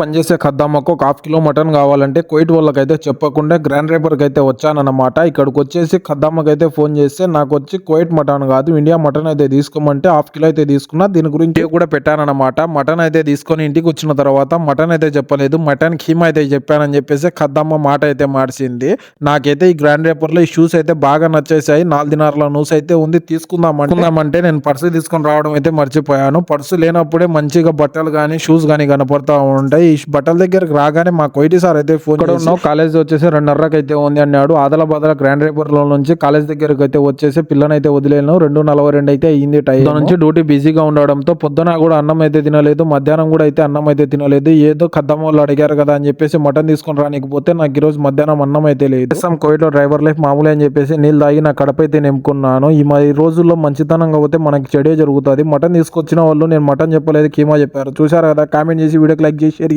పనిచేసే ఖద్దామకు ఒక హాఫ్ కిలో మటన్ కావాలంటే కోయిట్ వాళ్ళకైతే చెప్పకుండా గ్రాండ్ రేపర్కి అయితే వచ్చానన్నమాట. ఇక్కడికి వచ్చేసి ఖద్దామకి అయితే ఫోన్ చేస్తే నాకు వచ్చి కోయిట్ మటన్ కాదు ఇండియా మటన్ అయితే తీసుకోమంటే హాఫ్ కిలో అయితే తీసుకున్నా. దీని గురించి కూడా పెట్టానన్నమాట. మటన్ అయితే తీసుకొని ఇంటికి వచ్చిన తర్వాత మటన్ అయితే చెప్పలేదు. మటన్ కీమా అయితే చెప్పానని చెప్పేసి ఖద్దమ్మ మాట అయితే మార్చింది. నాకైతే ఈ గ్రాండ్ రేపర్లో ఈ షూస్ అయితే బాగా నచ్చేసాయి నాలుగు దినార్ల న్యూస్ అయితే ఉంది. తీసుకుందాం అనుకుందామంటే నేను పర్సు తీసుకొని రావడం అయితే మర్చిపోయాను. పర్సు లేనప్పుడే మంచిగా బట్టలు కానీ షూస్ కానీ కనపడతా ఉంటాయి. ఈ బట్టల దగ్గరకు రాగానే మా కొయిటి సార్ అయితే ఫోన్ ఉన్నావు కాలేజ్ వచ్చేసి రెండున్నరకు అయితే ఉంది అన్నాడు. ఆదలాబాద్ గ్రాండ్ రేపర్లో నుంచి కాలేజ్ దగ్గరకు అయితే వచ్చేసి పిల్లనైతే వదిలేను. రెండు నలభై రెండు అయితే అయ్యింది టైం. నుంచి డ్యూటీ బిజీగా ఉండడంతో పొద్దున కూడా అన్నం అయితే తినలేదు మధ్యాహ్నం కూడా అయితే అన్నం అయితే తినలేదు. ఏదో కద్దమ్మ వాళ్ళు అడిగారు కదా అని చెప్పేసి మటన్ తీసుకొని రానికి పోతే నాకు ఈ రోజు మధ్యాహ్నం అన్నం అయితే లేదు. సమ్ కోయిట్లో డ్రైవర్ లైఫ్ మామూలే అని చెప్పేసి నీళ్ళు తాగి నా కడప అయితే నింపుకున్నాను. ఈ ఈ రోజుల్లో మంచితనంగా పోతే మనకి చెడే జరుగుతుంది. మటన్ తీసుకొచ్చిన వాళ్ళు నేను మటన్ చెప్పలేదు కీమా చెప్పారు. చూసారు కదా కామెంట్ చేసి వీడియోకి లైక్ చేసి షేర్